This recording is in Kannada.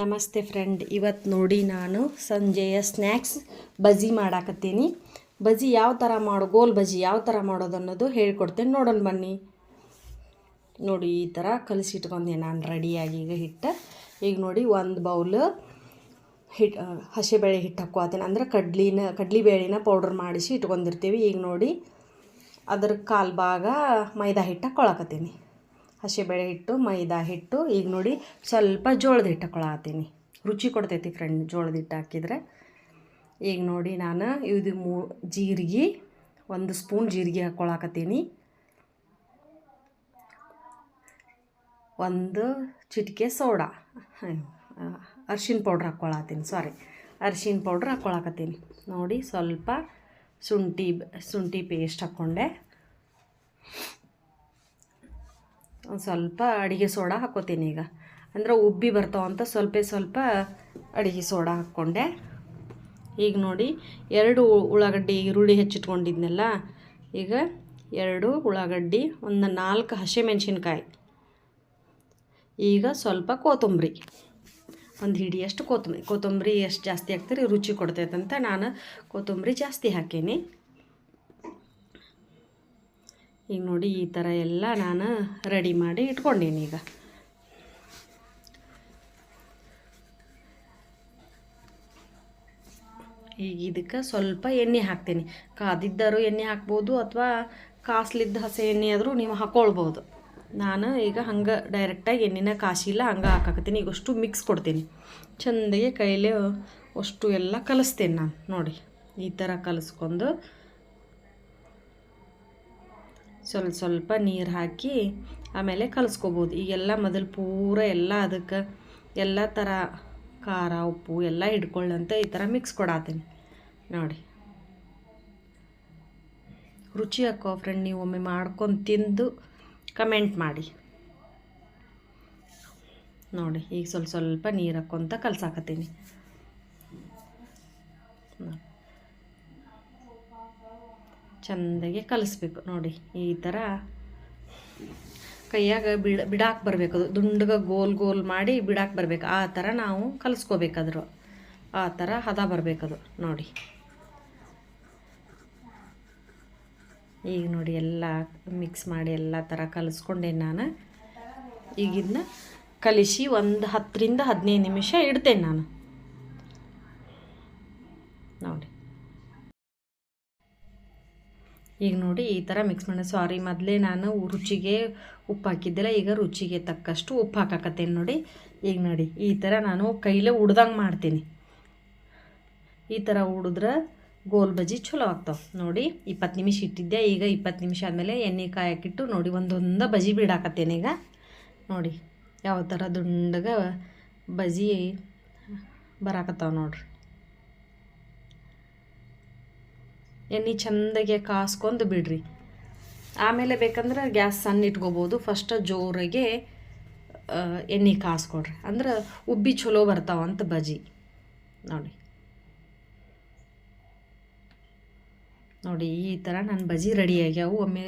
ನಮಸ್ತೆ ಫ್ರೆಂಡ್ ಇವತ್ತು ನೋಡಿ ನಾನು ಸಂಜೆಯ ಸ್ನ್ಯಾಕ್ಸ್ ಬಜಿ ಮಾಡಾಕತ್ತೀನಿ. ಬಜಿ ಯಾವ ಥರ ಮಾಡೋ, ಗೋಲ್ ಬಜಿ ಯಾವ ಥರ ಮಾಡೋದು ಅನ್ನೋದು ಹೇಳ್ಕೊಡ್ತೇನೆ. ನೋಡೋಣ ಬನ್ನಿ. ನೋಡಿ, ಈ ಥರ ಕಲಸಿಟ್ಕೊಂಡೆ ನಾನು ರೆಡಿಯಾಗಿ ಈಗ ಹಿಟ್ಟು. ಈಗ ನೋಡಿ ಒಂದು ಬೌಲ್ ಹಿಟ್ ಹಸಿಬೇಳೆ ಹಿಟ್ಟು ಹಾಕ್ಕೋತೀನಿ ಅಂದರೆ ಕಡ್ಲಿನ, ಕಡ್ಲಿ ಪೌಡ್ರ್ ಮಾಡಿಸಿ ಇಟ್ಕೊಂಡಿರ್ತೀವಿ. ಈಗ ನೋಡಿ, ಅದ್ರ ಕಾಲು ಭಾಗ ಮೈದಾ ಹಿಟ್ಟು ಹಾಕ್ಕೊಳಕತ್ತೀನಿ. ಹಸಿಬೇಳೆ ಹಿಟ್ಟು, ಮೈದಾ ಹಿಟ್ಟು. ಈಗ ನೋಡಿ ಸ್ವಲ್ಪ ಜೋಳದ ಹಿಟ್ಟು ಹಾಕ್ಕೊಳತ್ತೀನಿ ರುಚಿ ಕೊಡ್ತೈತಿ ಫ್ರೆಂಡ್ ಜೋಳದ ಹಿಟ್ಟು ಹಾಕಿದ್ರೆ. ಈಗ ನೋಡಿ ನಾನು ಇದು ಮೂ, ಜೀರಿಗೆ, ಒಂದು ಸ್ಪೂನ್ ಜೀರಿಗೆ ಹಾಕ್ಕೊಳಕತ್ತೀನಿ ಒಂದು ಚಿಟಿಕೆ ಸೋಡಾ. ಅರ್ಶಿನ ಪೌಡ್ರ್ ಹಾಕ್ಕೊಳತ್ತೀನಿ ಸಾರಿ ಅರ್ಶಿನ ಪೌಡ್ರ್ ಹಾಕ್ಕೊಳಕತ್ತೀನಿ ನೋಡಿ ಸ್ವಲ್ಪ ಶುಂಠಿ ಶುಂಠಿ ಪೇಸ್ಟ್ ಹಾಕ್ಕೊಂಡೆ ಒಂದು ಸ್ವಲ್ಪ ಅಡುಗೆ ಸೋಡಾ ಹಾಕೋತೀನಿ ಈಗ. ಅಂದ್ರೆ ಉಬ್ಬಿ ಬರ್ತಾವಂತ ಸ್ವಲ್ಪ ಸ್ವಲ್ಪ ಅಡುಗೆ ಸೋಡಾ ಹಾಕ್ಕೊಂಡೆ. ಈಗ ನೋಡಿ, ಎರಡು ಉಳ್ಳಾಗಡ್ಡಿ ಈರುಳ್ಳಿ ಹೆಚ್ಚಿಟ್ಕೊಂಡಿದ್ನೆಲ್ಲ, ಈಗ ಎರಡು ಉಳ್ಳಾಗಡ್ಡಿ, ಒಂದು ನಾಲ್ಕು ಹಸಿಮೆಣ್ಸಿನ್ಕಾಯಿ. ಈಗ ಸ್ವಲ್ಪ ಕೊತ್ತಂಬರಿ. ಒಂದು ಹಿಡಿಯಷ್ಟು ಕೊತ್ತಂಬರಿ. ಕೊತ್ತಂಬರಿ ಎಷ್ಟು ಜಾಸ್ತಿ ಹಾಕ್ತೀರಿ ರುಚಿ ಕೊಡ್ತೈತಂತ ನಾನು ಕೊತ್ತಂಬರಿ ಜಾಸ್ತಿ ಹಾಕೀನಿ. ಈಗ ನೋಡಿ ಈ ಥರ ಎಲ್ಲ ನಾನು ರೆಡಿ ಮಾಡಿ ಇಟ್ಕೊಂಡೀನಿ ಈಗ. ಈಗ ಇದಕ್ಕೆ ಸ್ವಲ್ಪ ಎಣ್ಣೆ ಹಾಕ್ತೀನಿ. ಕಾದಿದ್ದರು ಎಣ್ಣೆ ಹಾಕ್ಬೋದು ಅಥವಾ ಕಾಸ್ಲಿದ್ದ ಹಸಿ ಎಣ್ಣೆ ಆದರೂ ನೀವು ಹಾಕ್ಕೊಳ್ಬೋದು ನಾನು ಈಗ ಹಂಗೆ ಡೈರೆಕ್ಟಾಗಿ ಎಣ್ಣೆನ ಕಾಸಿಲ್ಲ ಹಂಗೆ ಹಾಕಾಕತ್ತೀನಿ. ಈಗ ಅಷ್ಟು ಮಿಕ್ಸ್ ಕೊಡ್ತೀನಿ. ಚೆಂದಾಗಿ ಕೈಲೇ ಅಷ್ಟು ಎಲ್ಲ ಕಲಿಸ್ತೇನೆ ನಾನು. ನೋಡಿ, ಈ ಥರ ಕಲಿಸ್ಕೊಂಡು ಸ್ವಲ್ಪ ಸ್ವಲ್ಪ ನೀರು ಹಾಕಿ ಆಮೇಲೆ ಕಲಿಸ್ಕೋಬೋದು. ಈಗೆಲ್ಲ ಮೊದಲು ಪೂರ ಎಲ್ಲ ಅದಕ್ಕೆ ಎಲ್ಲ ಥರ ಖಾರ, ಉಪ್ಪು ಎಲ್ಲ ಹಿಡ್ಕೊಳ್ಳಂತ ಈ ಥರ ಮಿಕ್ಸ್ ಕೊಡಾತೀನಿ. ನೋಡಿ. ರುಚಿ ಹಾಕೋ ಫ್ರೆಂಡ್ ನೀವು ಒಮ್ಮೆ ಮಾಡ್ಕೊಂಡು ತಿಂದು ಕಮೆಂಟ್ ಮಾಡಿ. ನೋಡಿ, ಈಗ ಸ್ವಲ್ಪ ಸ್ವಲ್ಪ ನೀರು ಹಾಕ್ಕೊಂತ ಕಲ್ಸಾಕತ್ತೀನಿ. ಚೆಂದಾಗಿ ಕಲಿಸ್ಬೇಕು ನೋಡಿ, ಈ ಥರ ಕೈಯಾಗ ಬಿಡ, ಬಿಡಾಕೆ ಬರಬೇಕು ಅದು. ದುಂಡಗ ಗೋಲ್ ಗೋಲ್ ಮಾಡಿ ಬಿಡಾಕೆ ಬರಬೇಕು. ಆ ಥರ ನಾವು ಕಲಿಸ್ಕೋಬೇಕಾದ್ರು ಆ ಥರ ಹದ ಬರಬೇಕದು ನೋಡಿ. ಈಗ ನೋಡಿ ಎಲ್ಲ ಮಿಕ್ಸ್ ಮಾಡಿ ಎಲ್ಲ ಥರ ಕಲಿಸ್ಕೊಂಡೆ ನಾನು. ಈಗ ಇದನ್ನ ಕಲಿಸಿ ಒಂದು ಹತ್ತರಿಂದ ಹದಿನೈದು ನಿಮಿಷ ಇಡ್ತೇನೆ ನಾನು. ನೋಡಿ. ಈಗ ನೋಡಿ ಈ ಥರ ಮಿಕ್ಸ್ ಮಾಡಿ. ಸಾರಿ ಮೊದಲೇ ನಾನು ರುಚಿಗೆ ಉಪ್ಪು ಹಾಕಿದ್ದಿಲ್ಲ, ಈಗ ರುಚಿಗೆ ತಕ್ಕಷ್ಟು ಉಪ್ಪು ಹಾಕಾಕತ್ತೇನೆ ನೋಡಿ. ಈಗ ನೋಡಿ, ಈ ಥರ ನಾನು ಕೈಲೇ ಉಡ್ದಂಗೆ ಮಾಡ್ತೀನಿ. ಈ ಥರ ಉಡಿದ್ರೆ ಗೋಲ್ ಬಜ್ಜಿ ಚಲೋ ಆಗ್ತಾವೆ. ನೋಡಿ, ಇಪ್ಪತ್ತು ನಿಮಿಷ ಇಟ್ಟಿದ್ದೆ, ಈಗ ಇಪ್ಪತ್ತು ನಿಮಿಷ ಆದಮೇಲೆ ಎಣ್ಣೆ ಕಾಯಕ್ಕಿಟ್ಟು ನೋಡಿ, ಒಂದೊಂದು ಬಜ್ಜಿ ಬಿಡಾಕತ್ತೇನೆ ಈಗ. ನೋಡಿ, ಯಾವ ಥರ ದುಂಡಗ ಬಜ್ಜಿ ಬರಾಕತ್ತಾವ ನೋಡ್ರಿ. ಎಣ್ಣೆ ಚೆಂದಾಗೆ ಕಾಸ್ಕೊಂಡು ಬಿಡ್ರಿ. ಆಮೇಲೆ ಬೇಕಂದ್ರೆ ಗ್ಯಾಸ್ ಸಣ್ಣ ಇಟ್ಕೋಬೋದು. ಫಸ್ಟ್ ಜೋರಾಗೆ ಎಣ್ಣೆ ಕಾಸ್ಕೊಡ್ರಿ. ಅಂದ್ರೆ ಉಬ್ಬಿ ಚಲೋ ಬರ್ತಾವಂತ ಬಜಿ ನೋಡಿ. ನೋಡಿ, ಈ ಥರ ನನ್ನ ಬಜಿ ರೆಡಿ ಆಗ್ಯಾವು. ಒಮ್ಮೆ